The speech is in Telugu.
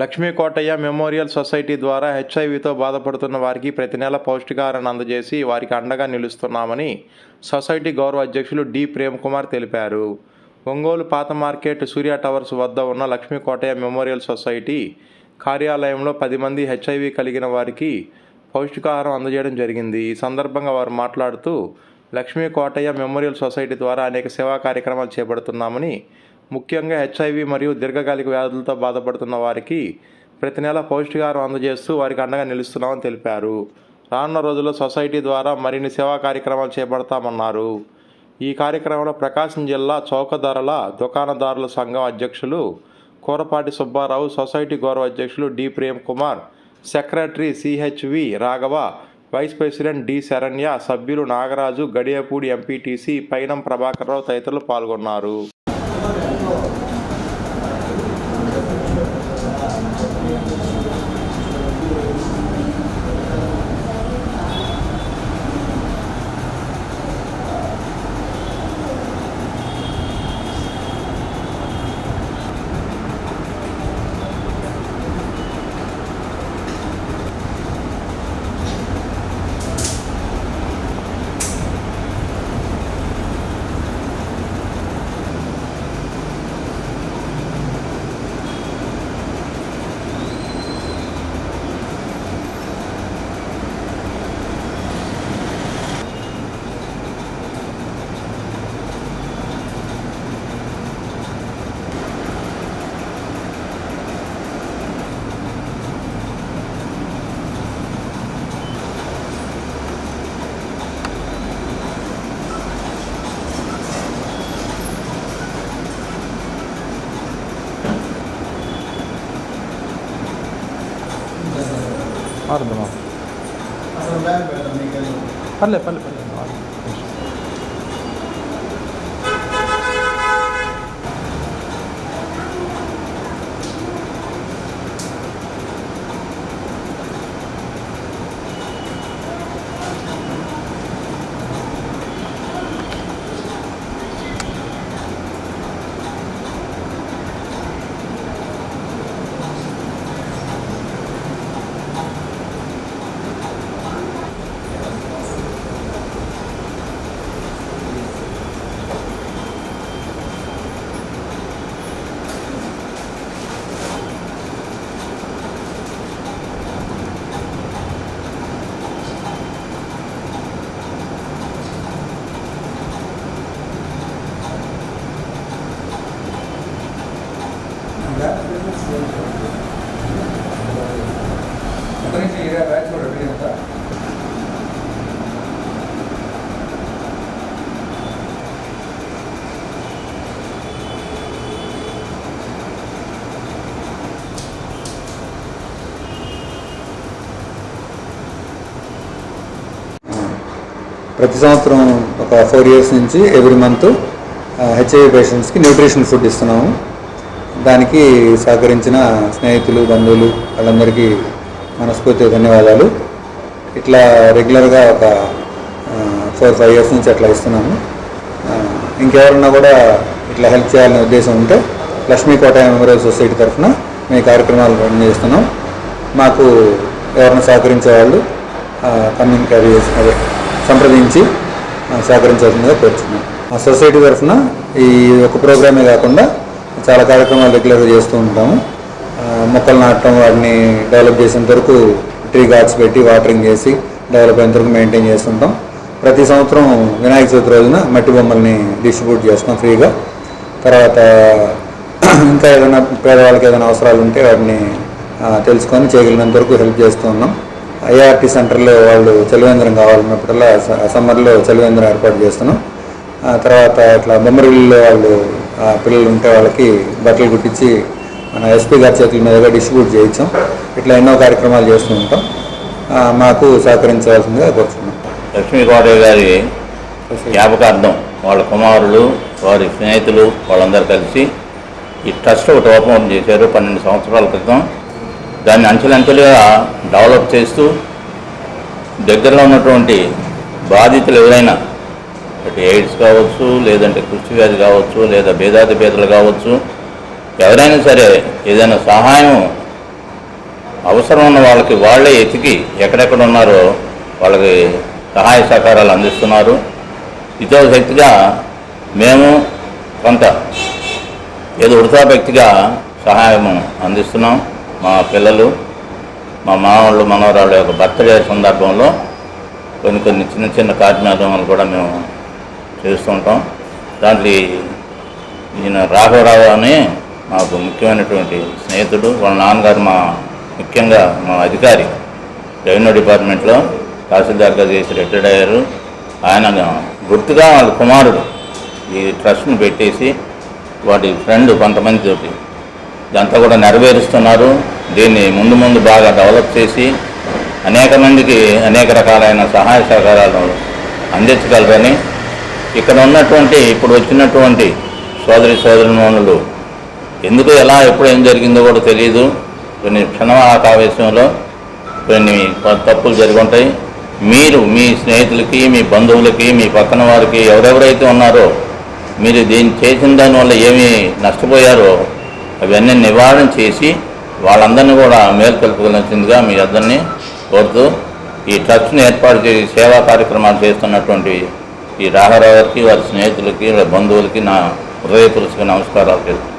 లక్ష్మీ కోటయ్య మెమోరియల్ సొసైటీ ద్వారా హెచ్ఐవితో బాధపడుతున్న వారికి ప్రతి నెల పౌష్టికాహారాన్ని అందజేసి వారికి అండగా నిలుస్తున్నామని సొసైటీ గౌరవ అధ్యక్షులు డి ప్రేమ్ కుమార్ తెలిపారు. ఒంగోలు పాత మార్కెట్ సూర్య టవర్స్ వద్ద ఉన్న లక్ష్మీ కోటయ్య మెమోరియల్ సొసైటీ కార్యాలయంలో పది మంది హెచ్ఐవి కలిగిన వారికి పౌష్టికాహారం అందజేయడం జరిగింది. ఈ సందర్భంగా వారు మాట్లాడుతూ లక్ష్మీ కోటయ్య మెమోరియల్ సొసైటీ ద్వారా అనేక సేవా కార్యక్రమాలు చేపడుతున్నామని ముఖ్యంగా హెచ్ఐవి మరియు దీర్ఘకాలిక వ్యాధులతో బాధపడుతున్న వారికి ప్రతి నెల పౌష్టికాహారం అందజేస్తూ వారికి అండగా నిలుస్తున్నామని తెలిపారు. రానున్న రోజుల్లో సొసైటీ ద్వారా మరిన్ని సేవా కార్యక్రమాలు చేపడతామన్నారు. ఈ కార్యక్రమంలో ప్రకాశం జిల్లా చౌకధరల దుకాణదారుల సంఘం అధ్యక్షులు కూరపాటి సుబ్బారావు సొసైటీ గౌరవ అధ్యక్షులు D Prem Kumar secretary CHV Raghava vice president D Saranya సభ్యులు నాగరాజు గడియపూడి ఎంపీటీసీ పైనం ప్రభాకర్రావు తదితరులు పాల్గొన్నారు. هذا بنات هلا هلا هلا అర్థమా పర్లే పర్లే పర్లే ప్రతి సంవత్సరం ఒక ఫోర్ ఇయర్స్ నుంచి ఎవ్రీ మంత్ హెచ్ఐవి పేషెంట్స్కి న్యూట్రిషన్ ఫుడ్ ఇస్తున్నాము. దానికి సహకరించిన స్నేహితులు బంధువులు వాళ్ళందరికీ మనస్ఫూర్తిగా ధన్యవాదాలు. ఇట్లా రెగ్యులర్గా ఒక ఫోర్ ఫైవ్ ఇయర్స్ నుంచి అట్లా ఇస్తున్నాము. ఇంకెవరన్నా కూడా ఇట్లా హెల్ప్ చేయాలనే ఉద్దేశం ఉంటే లక్ష్మీ కోట మెమోరియల్ సొసైటీ తరఫున మేము కార్యక్రమాలు రన్ చేస్తున్నాం. మాకు ఎవరైనా సహకరించే వాళ్ళు కమ్యూనికేట్ చేసి అదే సంప్రదించి సహకరించాల్సిందిగా కోరుచున్నాం. మా సొసైటీ తరఫున ఈ ఒక ప్రోగ్రామే కాకుండా చాలా కార్యక్రమాలు రెగ్యులర్గా చేస్తూ ఉంటాము. మొక్కలు నాటడం వాటిని డెవలప్ చేసేంత వరకు ట్రీ గార్డ్స్ పెట్టి వాటరింగ్ చేసి డెవలప్ అయ్యేంత వరకు మెయింటైన్ చేస్తుంటాం. ప్రతి సంవత్సరం వినాయక చవితి రోజున మట్టి బొమ్మల్ని డిస్ట్రిబ్యూట్ చేస్తాం ఫ్రీగా. తర్వాత ఇంకా ఏదైనా పేదవాళ్ళకి ఏదైనా అవసరాలు ఉంటే వాటిని తెలుసుకొని చేయగలిగినంత వరకు హెల్ప్ చేస్తూ ఉన్నాం. ఐఆర్టీ సెంటర్లో వాళ్ళు చలివేంద్రం కావాలన్నప్పుడల్లా సమ్మర్లో చలివేంద్రం ఏర్పాటు చేస్తున్నాం. తర్వాత ఇట్లా బొమ్మరిల్లు వాళ్ళు పిల్లలు ఉంటే వాళ్ళకి బట్టలు కుట్టించి మన ఎస్పీ గారి చేతుల మీదుగా డిస్ట్రిబ్యూట్ చేయించాం. ఇట్లా ఎన్నో కార్యక్రమాలు చేస్తూ ఉంటాం. మాకు సహకరించవలసిందిగా కోరుతున్నాం లక్ష్మీ కోటయ్య గారి జ్ఞాపకార్థం వాళ్ళ కుమారులు వారి స్నేహితులు వాళ్ళందరూ కలిసి ఈ ట్రస్ట్ ఒకటి ఓపెన్ చేశారు పన్నెండు సంవత్సరాల క్రితం. దాన్ని అంచెలంచెలుగా డెవలప్ చేస్తూ దగ్గరలో ఉన్నటువంటి బాధితులు ఎవరైనా అటు ఎయిడ్స్ కావచ్చు లేదంటే కుష్టి వ్యాధి కావచ్చు లేదా భేదాది భేదలు కావచ్చు ఎవరైనా సరే ఏదైనా సహాయం అవసరం ఉన్న వాళ్ళకి వాళ్ళే ఎతికి ఎక్కడెక్కడ ఉన్నారో వాళ్ళకి సహాయ సహకారాలు అందిస్తున్నారు. ఇతో శక్తిగా మేము కొంత ఏదో ఉడతా వ్యక్తిగా సహాయం అందిస్తున్నాం. మా పిల్లలు మా మామూళ్ళు మనవరాళ్ళ యొక్క బర్త్డే సందర్భంలో కొన్ని కొన్ని చిన్న చిన్న కార్యక్రమాలు కూడా మేము చేస్తుంటాం. దాంట్లో ఈయన రాఘవరావు అని మాకు ముఖ్యమైనటువంటి స్నేహితుడు వాళ్ళ నాన్నగారు మా ముఖ్యంగా మా అధికారి. రెవెన్యూ డిపార్ట్మెంట్లో తహసీల్దార్గా చేసి రిటైర్డ్ అయ్యారు. ఆయన గుర్తుగా వాళ్ళ కుమారుడు ఈ ట్రస్ట్ని పెట్టేసి వాటి ఫ్రెండ్ కొంతమంది తోటి ఇదంతా కూడా నెరవేరుస్తున్నారు. దీన్ని ముందు ముందు బాగా డెవలప్ చేసి అనేక మందికి అనేక రకాలైన సహాయ సహకారాలు అందించగలరని. ఇక్కడ ఉన్నటువంటి ఇప్పుడు వచ్చినటువంటి సోదరి సోదరిమణులు ఎందుకు ఎలా ఎప్పుడు ఏం జరిగిందో కూడా తెలియదు కొన్ని క్షణాకావేశంలో కొన్ని తప్పులు జరిగి ఉంటాయి మీరు మీ స్నేహితులకి మీ బంధువులకి మీ పక్కన వారికి ఎవరెవరైతే ఉన్నారో మీరు దీన్ని చేసిన దానివల్ల ఏమి నష్టపోయారో అవన్నీ నివారణ చేసి వాళ్ళందరినీ కూడా మేల్కొల్పగలిసిందిగా మీ అందరినీ కోరుతూ ఈ ట్రస్ట్ని ఏర్పాటు చేసి సేవా కార్యక్రమాలు చేస్తున్నటువంటి ఈ రాఘరావు గారికి వారి స్నేహితులకి వాళ్ళ బంధువులకి నా హృదయపూర్వక నమస్కారాలు చేస్తున్నాను